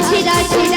আছে রাশি